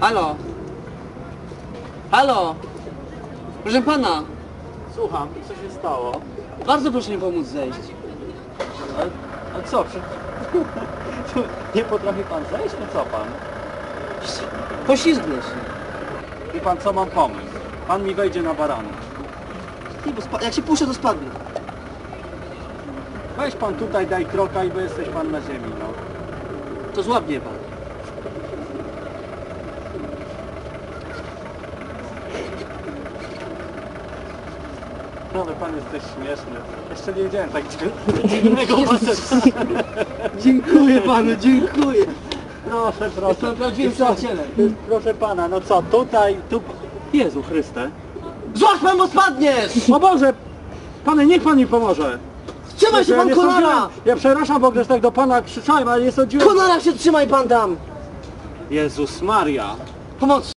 Halo? Halo? Proszę pana, Słucham, co się stało? bardzo proszę mi pomóc zejść. A, a co? Nie potrafi pan zejść? No co pan? Poślizgnę się. Wie pan co, mam pomysł. Pan mi wejdzie na barana. Nie, bo spa- jak się puszczę, to spadnę. Weź pan tutaj, daj kroka i bo jesteś pan na ziemi, no. To złapnie pan. No ale pan jesteś śmieszny. Jeszcze nie widziałem tak dziwnego faceta. Dziękuję panu, dziękuję. Proszę, proszę. Jestem prawdziwym przyjacielem. Proszę pana, no co, tutaj, tu... Jezu Chryste. Złaś pan, bo spadniesz! O Boże! Panie, niech pan mi pomoże. Trzymaj się Ja pan nie sądziłem- Ja przepraszam, w ogóle tak do pana krzyczałem, ale nie sądziłem... Konara się trzymaj pan tam! Jezus Maria. Pomoc!